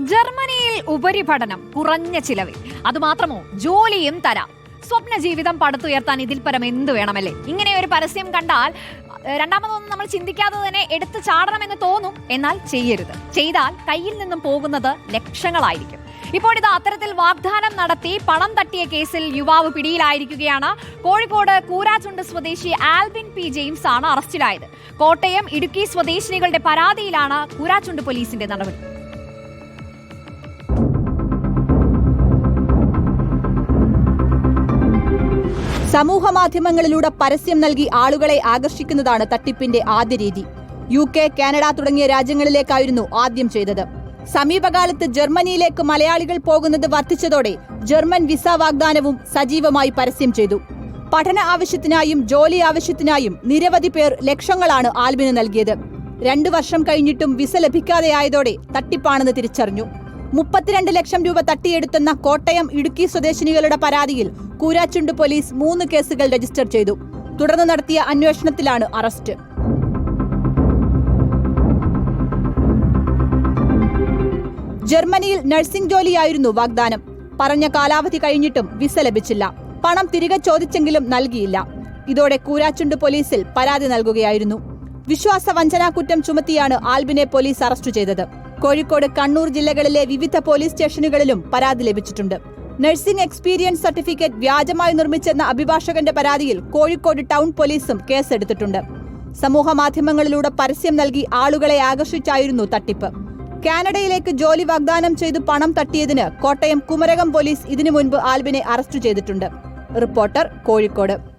ജർമ്മനിയിൽ ഉപരിപഠനം കുറഞ്ഞ ചിലവിൽ. അതുമാത്രമോ ജോലിയും തരാം. സ്വപ്ന ജീവിതം പടുത്തുയർത്താൻ ഇതിൽ പരം എന്ത് വേണമല്ലേ? ഇങ്ങനെ ഒരു പരസ്യം കണ്ടാൽ രണ്ടാമതൊന്നും നമ്മൾ ചിന്തിക്കാതെ തന്നെ എടുത്തു ചാടണമെന്ന് തോന്നും. എന്നാൽ ചെയ്യരുത്. ചെയ്താൽ കയ്യിൽ നിന്നും പോകുന്നത് ലക്ഷങ്ങളായിരിക്കും. ഇപ്പോൾ ഇത് അത്തരത്തിൽ വാഗ്ദാനം നടത്തി പണം തട്ടിയ കേസിൽ യുവാവ് പിടിയിലായിരിക്കുകയാണ്. കോഴിക്കോട് കൂരാച്ചുണ്ട് സ്വദേശി ആൽബിൻ പി ജെയിംസ് ആണ് അറസ്റ്റിലായത്. കോട്ടയം ഇടുക്കി സ്വദേശിനികളുടെ പരാതിയിലാണ് കൂരാച്ചുണ്ട് പോലീസിന്റെ നടപടി. സമൂഹ മാധ്യമങ്ങളിലൂടെ പരസ്യം നൽകി ആളുകളെ ആകർഷിക്കുന്നതാണ് തട്ടിപ്പിന്റെ ആദ്യ രീതി. യു കെ കാനഡ തുടങ്ങിയ രാജ്യങ്ങളിലേക്കായിരുന്നു ആദ്യം ചെയ്തത്. സമീപകാലത്ത് ജർമ്മനിയിലേക്ക് മലയാളികൾ പോകുന്നത് വർദ്ധിച്ചതോടെ ജർമ്മൻ വിസ വാഗ്ദാനവും സജീവമായി പരസ്യം ചെയ്തു. പഠന ആവശ്യത്തിനായും ജോലി ആവശ്യത്തിനായും നിരവധി പേർ ലക്ഷങ്ങളാണ് ആൽബിന് നൽകിയത്. രണ്ടു വർഷം കഴിഞ്ഞിട്ടും വിസ ലഭിക്കാതെയായതോടെ തട്ടിപ്പാണെന്ന് തിരിച്ചറിഞ്ഞു. മുപ്പത്തിരണ്ട് ലക്ഷം രൂപ തട്ടിയെടുത്തെന്ന കോട്ടയം ഇടുക്കി സ്വദേശിനികളുടെ പരാതിയിൽ കൂരാച്ചുണ്ട് പോലീസ് മൂന്ന് കേസുകൾ രജിസ്റ്റർ ചെയ്തു. തുടർന്ന് നടത്തിയ അന്വേഷണത്തിലാണ് അറസ്റ്റ്. ജർമ്മനിയിൽ നഴ്സിംഗ് ജോലിയായിരുന്നു വാഗ്ദാനം. പറഞ്ഞ കാലാവധി കഴിഞ്ഞിട്ടും വിസ ലഭിച്ചില്ല. പണം തിരികെ ചോദിച്ചെങ്കിലും നൽകിയില്ല. ഇതോടെ കൂരാച്ചുണ്ട് പോലീസിൽ പരാതി നൽകുകയായിരുന്നു. വിശ്വാസ വഞ്ചനാ കുറ്റം ചുമത്തിയാണ് ആൽബിനെ പോലീസ് അറസ്റ്റ് ചെയ്തത്. കോഴിക്കോട് കണ്ണൂർ ജില്ലകളിലെ വിവിധ പോലീസ് സ്റ്റേഷനുകളിലും പരാതി ലഭിച്ചിട്ടുണ്ട്. നഴ്സിംഗ് എക്സ്പീരിയൻസ് സർട്ടിഫിക്കറ്റ് വ്യാജമായി നിർമ്മിച്ചെന്ന അഭിഭാഷകന്റെ പരാതിയിൽ കോഴിക്കോട് ടൗൺ പോലീസും കേസെടുത്തിട്ടുണ്ട്. സമൂഹ മാധ്യമങ്ങളിലൂടെ പരസ്യം നൽകി ആളുകളെ ആകർഷിച്ചായിരുന്നു തട്ടിപ്പ്. കാനഡയിലേക്ക് ജോലി വാഗ്ദാനം ചെയ്തു പണം തട്ടിയതിന് കോട്ടയം കുമരകം പോലീസ് ഇതിനു മുൻപ് ആൽബിനെ അറസ്റ്റ് ചെയ്തിട്ടുണ്ട്. റിപ്പോർട്ടർ കോഴിക്കോട്.